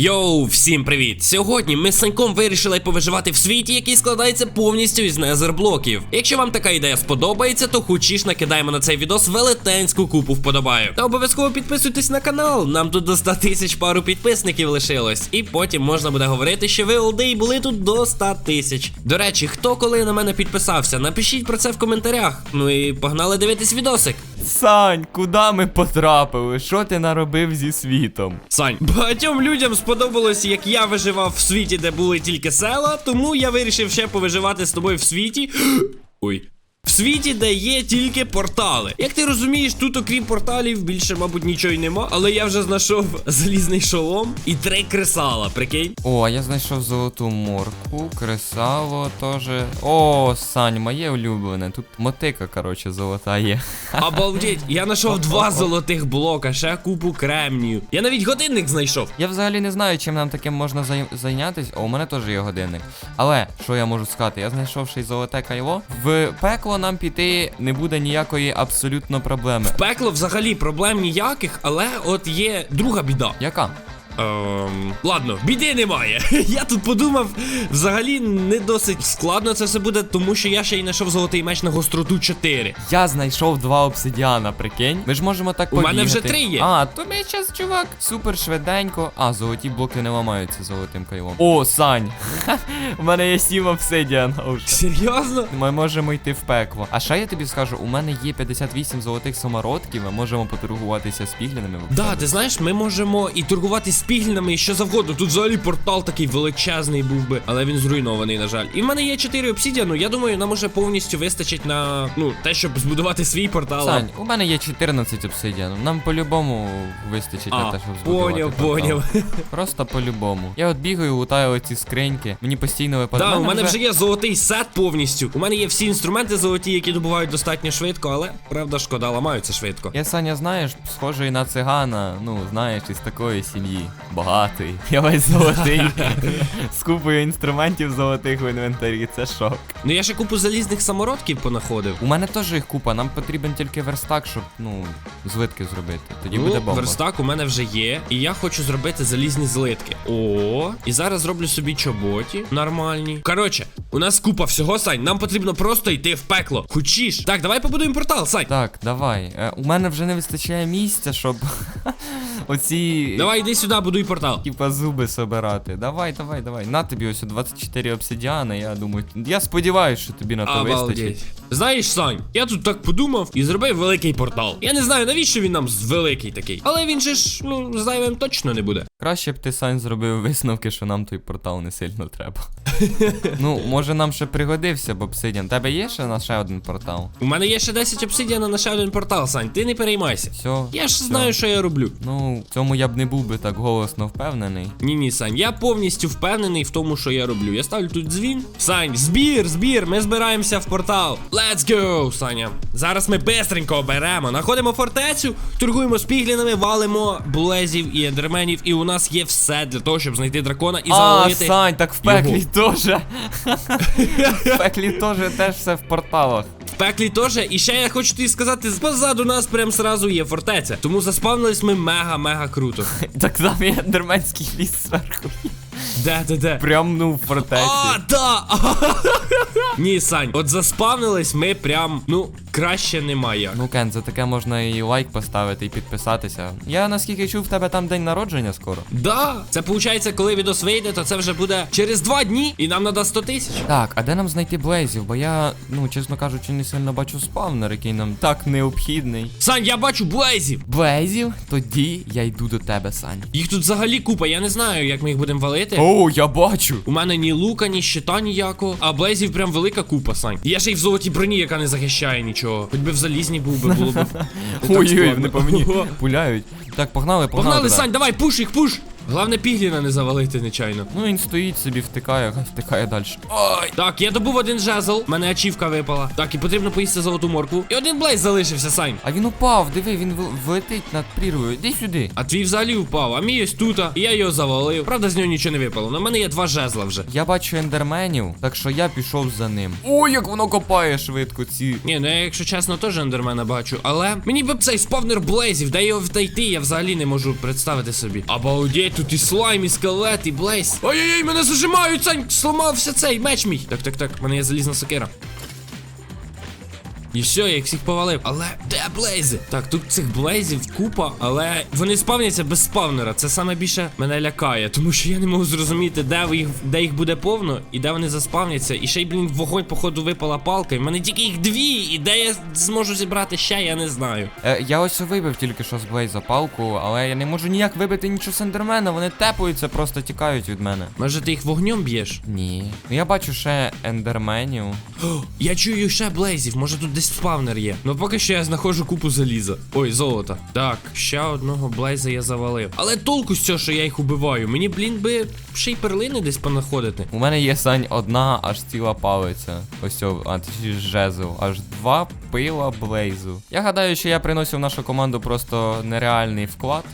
Йоу, всім привіт! Сьогодні ми з Саньком вирішили повиживати в світі, який складається повністю із незерблоків. Якщо вам така ідея сподобається, то хочеш накидаємо на цей відос велетенську купу вподобаю. Та обов'язково підписуйтесь на канал. Нам тут до 100 тисяч пару підписників лишилось. І потім можна буде говорити, що ви олди і були тут до 100 тисяч. До речі, хто коли на мене підписався, напишіть про це в коментарях. Ну і погнали дивитись відосик. Сань, куди ми потрапили? Що ти наробив зі світом? Сань, багатьом людям сподобалось, як я виживав в світі, де були тільки села, тому я вирішив ще повиживати з тобою в світі. Ой. В світі, де є тільки портали. Як ти розумієш, тут, окрім порталів, більше, мабуть, нічого й нема. Але я вже знайшов залізний шолом і три кресала, прикинь. О, я знайшов золоту морку, кресало теж. О, Сань, моє улюблене. Тут мотика, коротше, золота є. Обалдеть, я знайшов два золотих блока, ще купу кремнію. Я навіть годинник знайшов. Я взагалі не знаю, чим нам таким можна зай... зайнятися. О, у мене теж є годинник. Але що я можу сказати? Я знайшов ще й золоте кайло. В пекло нам піти не буде ніякої абсолютно проблеми. Пекло взагалі проблем ніяких, але от є друга біда. Яка? Ем, ладно, біди немає. Я тут подумав, взагалі не досить складно це все буде, тому що я ще й знайшов золотий меч на гостроту 4. Я знайшов два обсидіана, прикинь. Ми ж можемо так У мене побігати. вже три є. А, то ми час, чувак, супер швиденько. А, золоті блоки не ламаються золотим кайлом. О, Сань! У мене є сім обсидіана вже. Серйозно? Ми можемо йти в пекло. А ще я тобі скажу, у мене є 58 золотих самородків, ми можемо поторгуватися з пігляними. Да, ти знаєш, ми можемо і торгувати з піглінами, і що завгодно. Тут взагалі портал такий величезний був би, але він зруйнований, на жаль. І в мене є 4 обсідіану. Я думаю, нам уже повністю вистачить на ну те, щоб збудувати свій портал. Сань, у мене є 14 обсидіану. Нам по-любому вистачить на те, щоб збудувати. поняв, портал. поняв. Просто по-любому. Я от бігаю, лутаю оці скриньки. Мені постійно випадає. Да, у мене вже є золотий сет повністю. У мене є всі інструменти золоті, які добувають достатньо швидко, але правда, шкода, ламаються швидко. Я Саня, знаєш, схожий на цигана, ну, знаєш, із такої сім'ї. Багатий. Я весь золотий. З купою інструментів золотих в інвентарі. Це шок. Ну я ще купу залізних самородків понаходив. У мене теж їх купа, нам потрібен тільки верстак, щоб, ну, злитки зробити. Тоді ну, буде бомба. верстак у мене вже є, і я хочу зробити залізні злитки. О, і зараз зроблю собі чоботі нормальні. Коротше, у нас купа всього, Сань. Нам потрібно просто йти в пекло. Хочеш? Так, давай побудуємо портал, Сань. Так, давай. Е, у мене вже не вистачає місця, щоб оці. Давай йди сюди, будуй портал. Типа зуби собирати. Давай, давай, давай. На тобі ось 24 обсидіана, я думаю. Я сподіваюся, що тобі на то вистачить. Знаєш, Сань, я тут так подумав і зробив великий портал. Я не знаю, навіщо він нам великий такий. Але він же ж, ну, зайвим точно не буде. Краще б ти Сань зробив висновки, що нам той портал не сильно треба. ну, може нам ще пригодився б обсидіан. Тебе є ще на ще один портал? У мене є ще 10 обсидіана на ще один портал, Сань, ти не переймайся. Все. Я ж все. знаю, що я роблю. Ну, в цьому я б не був би так голосно впевнений. Ні, ні, Сань, я повністю впевнений в тому, що я роблю. Я ставлю тут дзвін. Сань, збір, збір, ми збираємося в портал. Let's go, Саня. Зараз ми бистренько оберемо. Находимо фортецю, торгуємо з піглінами, валимо булезів і ендерменів. І у нас є все для того, щоб знайти дракона і А. Сань, так в пеклі теж. В пеклі теж теж все в порталах. В пеклі теж. І ще я хочу тобі сказати, позаду нас прям сразу є фортеця. Тому заспавнились ми мега-мега круто. Так там є дерменський ліс зверху. Де, де, де? Прям ну в фортеці. А, да! Ні, Сань, от заспавнились ми прям, ну, краще немає. Ну, Кен, за таке можна і лайк поставити, і підписатися. Я наскільки чув, в тебе там день народження скоро. Да, це виходить, коли відос вийде, то це вже буде через два дні, і нам треба 100 тисяч. Так, а де нам знайти блейзів? Бо я, ну, чесно кажучи, не сильно бачу спавнер, який нам так необхідний. Сань, я бачу блейзів. Блейзів? Тоді я йду до тебе, Сань. Їх тут взагалі купа, я не знаю, як ми їх будемо валити. О, я бачу! У мене ні лука, ні щита ніякого, а блейзів прям велика купа, Сань. Я ще й в золотій броні, яка не захищає нічого. Хоч би в залізній був би, було б. Ой-ой, не по мені. Пуляють. Так, погнали, погнали. Погнали. Сань, давай, пуш їх, пуш! Головне пігліна не завалити нечайно. Ну він стоїть собі, втикає, втикає далі. Ой! Так, я добув один жезл, мене ачівка випала. Так, і потрібно поїсти золоту моркву. І один блейз залишився, Сань. А він упав, диви, він влетить над прірвою. Іди сюди. А твій взагалі впав, а мій ось тут, і я його завалив. Правда, з нього нічого не випало. На мене є два жезла вже. Я бачу ендерменів, так що я пішов за ним. Ой, як воно копає швидко ці. Ні, ну я, якщо чесно, теж ендермена бачу. Але мені б цей спавнер блейзів, де його втайти, я взагалі не можу представити собі. Обалдеть, тут і слайм, і скелет, і блейс. Ой-ой-ой, мене зажимають, Сань, сломався цей меч мій. Так, так, так, в мене є залізна сокира. І все, я їх всіх повалив. Але де блейзи? Так, тут цих блейзів купа, але вони спавняться без спавнера. Це саме більше мене лякає, тому що я не можу зрозуміти, де їх, де їх буде повно і де вони заспавняться. І ще й, блін, вогонь, походу, випала палка. І в мене тільки їх дві. І де я зможу зібрати ще, я не знаю. Е, я ось вибив тільки що з Блейза палку, але я не можу ніяк вибити нічого з ендермена, вони тепаються, просто тікають від мене. Може ти їх вогнем б'єш? Ні. Ну я бачу ще ендерменів. О, я чую ще блейзів, може тут десь спавнер є. Ну поки що я знаходжу купу заліза. Ой, золота. Так, ще одного блейза я завалив. Але толку з цього, що я їх убиваю. Мені, блін, би ще й перлини десь понаходити. У мене є сань одна аж ціла палиця. Ось а точніше жезл. Аж два пила блейзу. Я гадаю, що я приносив в нашу команду просто нереальний вклад.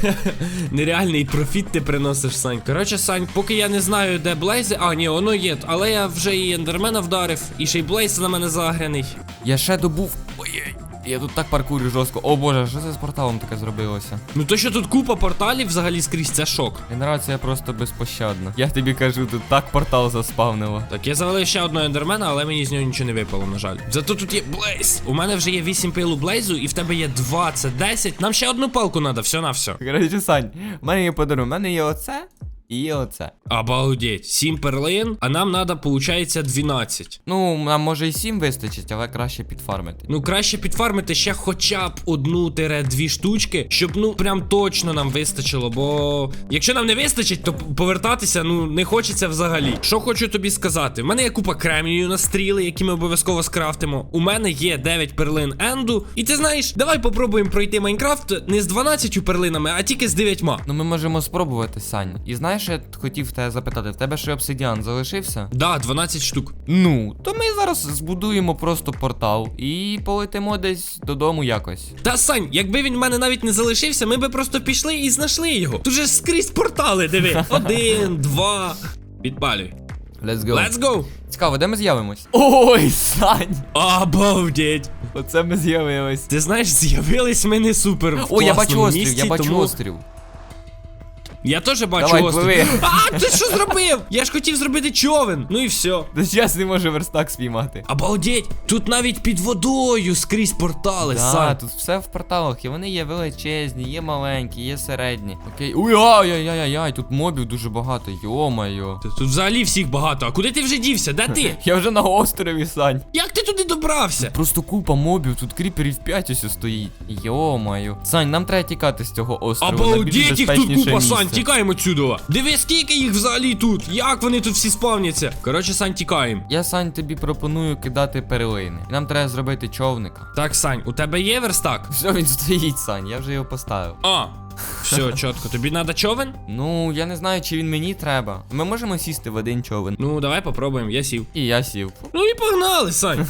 Нереальний профіт ти приносиш, Сань. Коротше, Сань, поки я не знаю, де блейзи. А, ні, воно є. Але я вже і ендермена вдарив, і ще й блейз на мене загряний. Я ще добув. Ой-ой. Я тут так паркурю жорстко. О боже, що це з порталом таке зробилося? Ну то, що тут купа порталів взагалі скрізь, це шок. Генерація просто безпощадна. Я тобі кажу, тут так портал заспавнило. Так, я завалив ще одного ендермена, але мені з нього нічого не випало, на жаль. Зато тут є блейз. У мене вже є 8 пилу блейзу, і в тебе є 2, це 10. Нам ще одну палку треба, все на все. Коротше, Сань, в мене є подарунок. У мене є оце і є оце. Обалдеть, 7 перлин, а нам треба, виходить, 12. Ну, нам може і 7 вистачить, але краще підфармити. Ну, краще підфармити ще хоча б одну-дві штучки, щоб ну прям точно нам вистачило. Бо якщо нам не вистачить, то повертатися ну не хочеться взагалі. Що хочу тобі сказати? В мене є купа кремнію на стріли, які ми обов'язково скрафтимо. У мене є 9 перлин енду. І ти знаєш, давай попробуємо пройти Майнкрафт не з 12 перлинами, а тільки з 9. Ну ми можемо спробувати, Сань. І знаєш, я хотів тебе запитати, в тебе ще обсидіан залишився? Да, 12 штук. Ну, то ми зараз збудуємо просто портал і полетимо десь додому якось. Та Сань, якби він в мене навіть не залишився, ми би просто пішли і знайшли його. Тут же скрізь портали, диви. Один, два. Підпалюй. Let's go. Let's go! Цікаво, де ми з'явимось? Ой, Сань! Обалдеть! Оце ми з'явились. Ти знаєш, з'явились ми не супер. В О, я бачу острів, місці, я бачу тому... острів. Я теж бачу Давай, острів. пливи. А, ти що зробив? Я ж хотів зробити човен. Ну і все. Та зараз не можу верстак спіймати. Обалдеть! Тут навіть під водою скрізь портали, Да, Сань. тут все в порталах, і вони є величезні, є маленькі, є середні. Окей. Ой, ай-яй-яй-яй, тут мобів дуже багато, йо-майо. Тут взагалі всіх багато. А куди ти вже дівся? Де ти? Я вже на острові, Сань. Як ти туди добрався? Просто купа мобів, тут кріперів 5 ось стоїть. Йо-маю. Сань, нам треба тікати з цього острова. на більш Обалдеть їх тут безпечніше купа, Сань, місце. Тікаємо отсюда. Диви, скільки їх взагалі тут. Як вони тут всі спавняться? Коротше, Сань, тікаємо. Я, Сань, тобі пропоную кидати перлини. І Нам треба зробити човника. Так, Сань, у тебе є верстак? Все, він стоїть, Сань, я вже його поставив. А, все, чітко. Тобі треба човен? Ну, я не знаю, чи він мені треба. Ми можемо сісти в один човен. Ну, давай попробуємо, я сів. І я сів. Ну і погнали, Сань.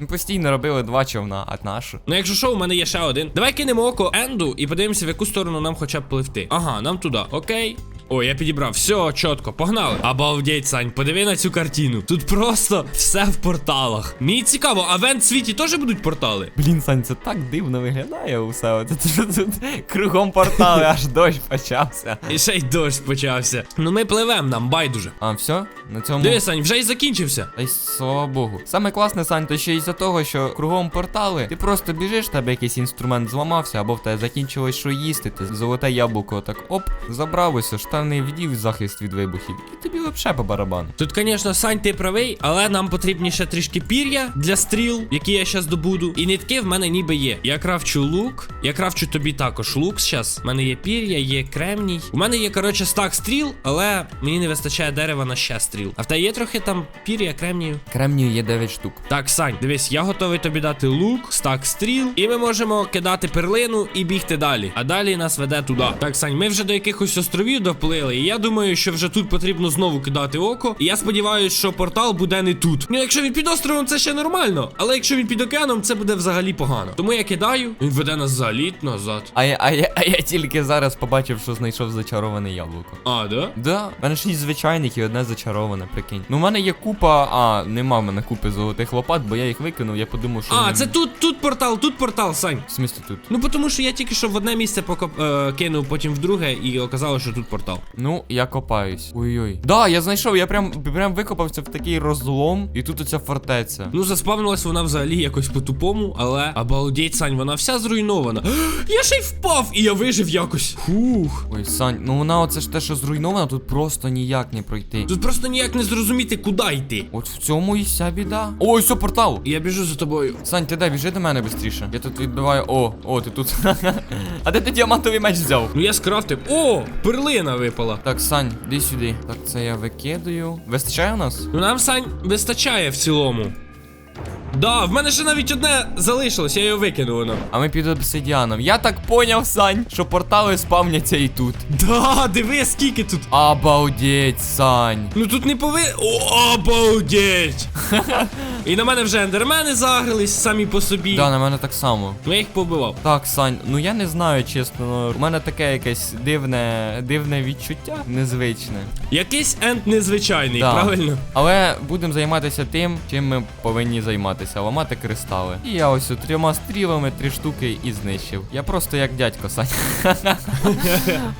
Ми постійно робили два човна, а нашу. Ну, якщо що, у мене є ще один. Давай кинемо око Енду і подивимося, в яку сторону нам хоча б пливти. Ага, нам туди. Окей. О, я підібрав. Все, чітко, погнали. Обалдеть, Сань, подиви на цю картину. Тут просто все в порталах. Мені цікаво, а в світі теж будуть портали? Блін, Сань, це так дивно виглядає усе. От Тут, тут кругом портали, аж дощ почався. І ще й дощ почався. Ну ми пливем, нам байдуже. А, все? На цьому. Диви, Сань, вже й закінчився. Та й слава Богу. Саме класне, Сань, то ще із-за того, що кругом портали, ти просто біжиш, тебе якийсь інструмент зламався, або в тебе закінчилось що їсти, ти золоте яблуко так оп, забрав ось, штани вдів захист від вибухів. І тобі взагалі по барабану. Тут, звісно, Сань, ти правий, але нам потрібні ще трішки пір'я для стріл, які я зараз добуду. І нитки в мене ніби є. Я кравчу лук, я кравчу тобі також лук зараз. У мене є пір'я, є кремній. У мене є, коротше, стак стріл, але мені не вистачає дерева на ще стріл. А в тебе є трохи там пір'я, кремнію. Кремнію є 9 штук. Так, Сань, дивись, я готовий тобі дати лук, стак стріл, і ми можемо кидати перлину і бігти далі. А далі нас веде туди. Так, Сань, ми вже до якихось островів допли. провалили. І я думаю, що вже тут потрібно знову кидати око. І я сподіваюся, що портал буде не тут. Ну, якщо він під островом, це ще нормально. Але якщо він під океаном, це буде взагалі погано. Тому я кидаю, він веде нас взагалі назад. А я, а, я, а я тільки зараз побачив, що знайшов зачароване яблуко. А, да? Да, в мене шість звичайних і одне зачароване, прикинь. Ну, в мене є купа. А, нема в мене купи золотих лопат, бо я їх викинув, я подумав, що. А, вони- це тут, тут портал, тут портал, Сань. В смислі тут. Ну, тому що я тільки що в одне місце покоп... е, кинув, потім в друге, і оказалось, що тут портал. Ну, я копаюсь. Ой-ой. Да, я знайшов, я прям, прям викопався в такий розлом, і тут оця фортеця. Ну, заспавнилась вона взагалі якось по-тупому, але обалдеть, Сань, вона вся зруйнована. Я ще й впав, і я вижив якось. Фух. Ой, Сань, ну вона оце ж те, що зруйнована, тут просто ніяк не пройти. Тут просто ніяк не зрозуміти, куди йти. От в цьому і вся біда. Ой, все, портал! Я біжу за тобою. Сань, ти де, біжи до мене швидше. Я тут відбиваю. О, о, ти тут. а де ти діамантовий меч взяв? Ну я скрафтив. О, перлина випала. Так, Сань, іди сюди. Так, це я викидаю. Вистачає у нас? Ну нам Сань вистачає в цілому. Да, в мене ще навіть одне залишилось, я його викинув воно. А ми під обсидіаном. Я так поняв, Сань, що портали спавняться і тут. Да, диви, скільки тут. Обалдеть, Сань. Ну тут не пови. О, обалдеть! І на мене вже ендермени загрились самі по собі. Да, на мене так само. Ну я їх побивав. Так, Сань, ну я не знаю, чесно. ну, У мене таке якесь дивне, дивне відчуття, незвичне. Якийсь енд незвичайний, Да. правильно? Але будемо займатися тим, чим ми повинні займатися ламати кристали. І я ось трьома стрілами три штуки і знищив. Я просто як дядько, Сань.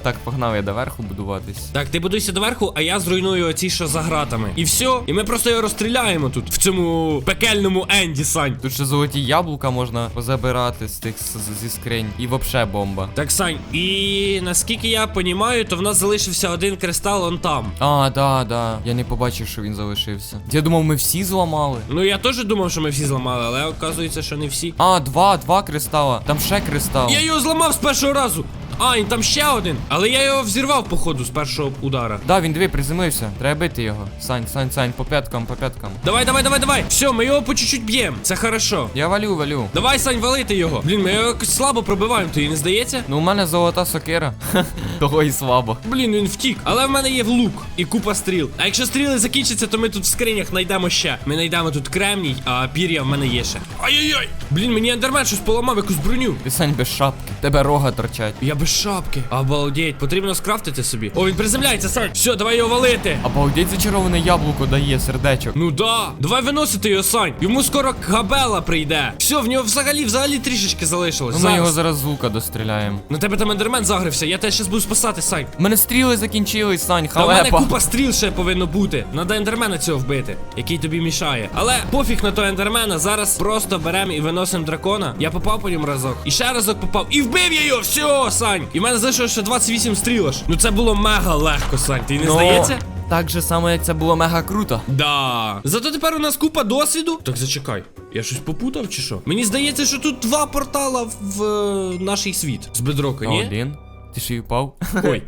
так, погнав я доверху будуватись. Так, ти будуйся доверху, а я зруйную оці, що за гратами. І все. І ми просто його розстріляємо тут, в цьому пекельному енді, Сань. Тут ще золоті яблука можна позабирати з тих зі скринь. І вообще бомба. Так, Сань, і наскільки я понімаю, то в нас залишився один кристал он там. А, да, да. Я не побачив, що він залишився. Я думав, ми всі зламали. Ну я теж думав, що ми всі зламали, але оказується, що не всі. А, два, два кристала. Там ще кристал. Я його зламав з першого разу. А, і там ще один. Але я його взірвав, походу, з першого удара. Да, він диви, приземлився. Треба бити його. Сань, Сань, Сань, по п'яткам, по п'яткам. Давай, давай, давай, давай. Все, ми його по чуть-чуть б'ємо. Це хорошо. Я валю, валю. Давай, Сань, валити його. Блін, ми його якось слабо пробиваємо, тобі не здається? Ну, у мене золота сокира. Того і слабо. Блін, він втік. Але в мене є лук і купа стріл. А якщо стріли закінчаться, то ми тут в скринях знайдемо ще. Ми знайдемо тут кремній, а пір'я в мене є ще. Ай-яй-яй! Блін, мені ендермен щось поламав, якусь броню. Ти Сань без шапки. Тебе рога торчать. Я без шапки. Обалдеть, потрібно скрафтити собі. О, він приземляється, Сань. Все, давай його валити. Обалдеть зачароване яблуко дає сердечок. Ну да, давай виносити його, Сань. Йому скоро габела прийде. Все, в нього взагалі, взагалі трішечки залишилось. Ну, ми його Зараз. з лука достріляємо. На тебе там ендермен загрився, я тебе щас буду спасати, Сань. У мене стріли закінчились, Сань, Та в мене халепа. купа стріл ще повинно бути. Надо ендермена цього вбити, який тобі мішає. Але пофіг на того ендермена. Зараз просто беремо і виносимо дракона. Я попав по ньому разок. І ще разок попав. І вбив я його! Все, Сань! І в мене залишилося ще 28 стрілош. Ну це було мега легко, Сань. Ти не Но... здається? Так же само, як це було мега круто. Да. Зато тепер у нас купа досвіду. Так зачекай. Я щось попутав чи що? Мені здається, що тут два портала в е, наш світ з бедрока, ні? Один. Ти ще й впав. Ой,